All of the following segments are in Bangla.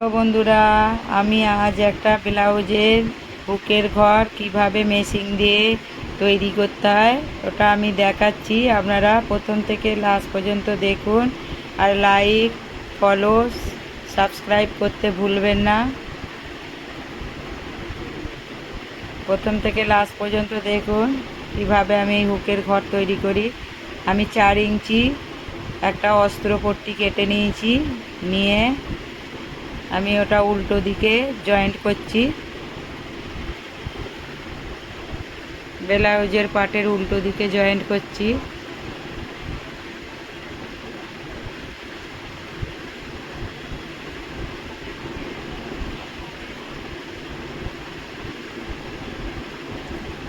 বন্ধুরা, আমি আজ একটা ব্লাউজের বুকের ঘর কীভাবে মেশিন দিয়ে তৈরি করতে হয়, ওটা আমি দেখাচ্ছি। আপনারা প্রথম থেকে লাস্ট পর্যন্ত দেখুন আর লাইক ফলো সাবস্ক্রাইব করতে ভুলবেন না। প্রথম থেকে লাস্ট পর্যন্ত দেখুন কীভাবে আমি হুকের ঘর তৈরি করি। আমি চার ইঞ্চি একটা অস্ত্রপট্টি কেটে নিয়েছি, নিয়ে আমি ওটা উল্টো দিকে জয়েন্ট করছি। ব্লাউজের পাটের উল্টো দিকে জয়েন্ট করছি।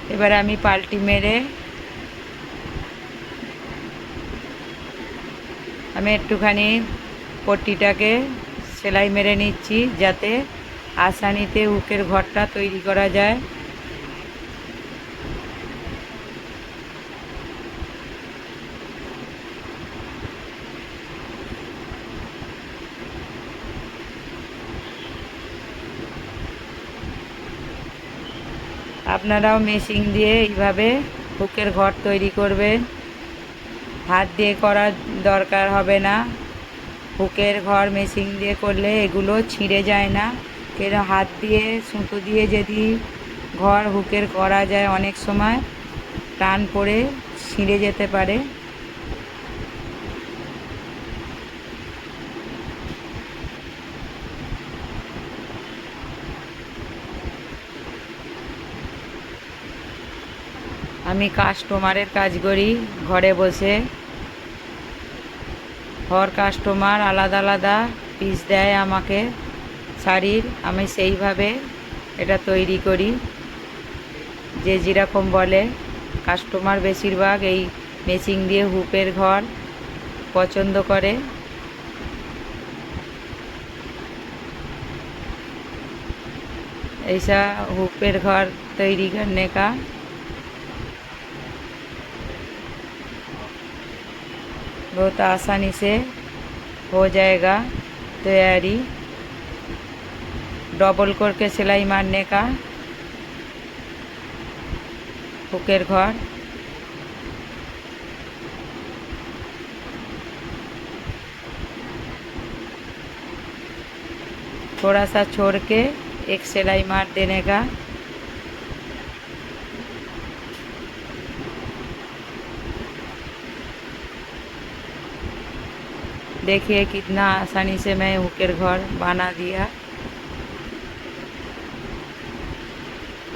এবারে আমি পাল্টি মেরে আমি একটুখানি পট্টিটাকে সেলাই মেরে নিচ্ছি যাতে আসানিতে উকের ঘরটা তৈরি করা যায়। আপনারাও মেশিন দিয়ে এইভাবে হুকের ঘর তৈরি করবেন। হাত দিয়ে করার দরকার হবে না। হুকের ঘর মেশিন দিয়ে করলে এগুলো ছিঁড়ে যায় না। কেন হাত দিয়ে, সুতো দিয়ে যদি ঘর হুকের করা যায় অনেক সময়, টান পড়ে ছিঁড়ে যেতে পারে। আমি কাস্টমারের কাজ করি, ঘরে বসে। হর কাস্টমার আলাদা আলাদা পিস দেয় আমাকে শাড়ির আমি সেইভাবে এটা তৈরি করি যে যেরকম বলে কাস্টমার বেশিরভাগ এই মেশিন দিয়ে হুপের ঘর পছন্দ করে ऐसा हुपेर घर तैयारी करने का बहुत आसानी से हो जाएगा तैयारी डबल करके सिलाई मारने का हुकेर घर थोड़ा सा छोड़ के एक सिलाई मार देने का देखिए कितना आसानी से मैं हुकेर घर बना दिया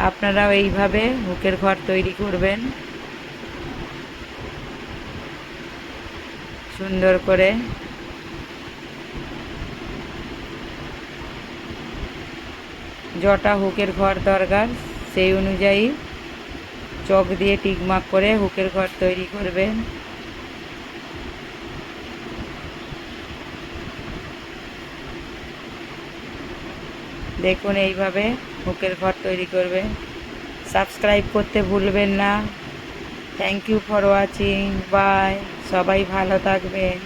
আপনারাও এইভাবে হুকের ঘর তৈরি করবেন সুন্দর করে যটা হুকের ঘর দরকার সেই অনুযায়ী চক দিয়ে টিকমাক করে হুকের ঘর তৈরি করবেন দেখুন এইভাবে হুকের ঘর তৈরি করবে। সাবস্ক্রাইব করতে ভুলবেন না। Thank you for watching bye সবাই ভালো থাকবেন।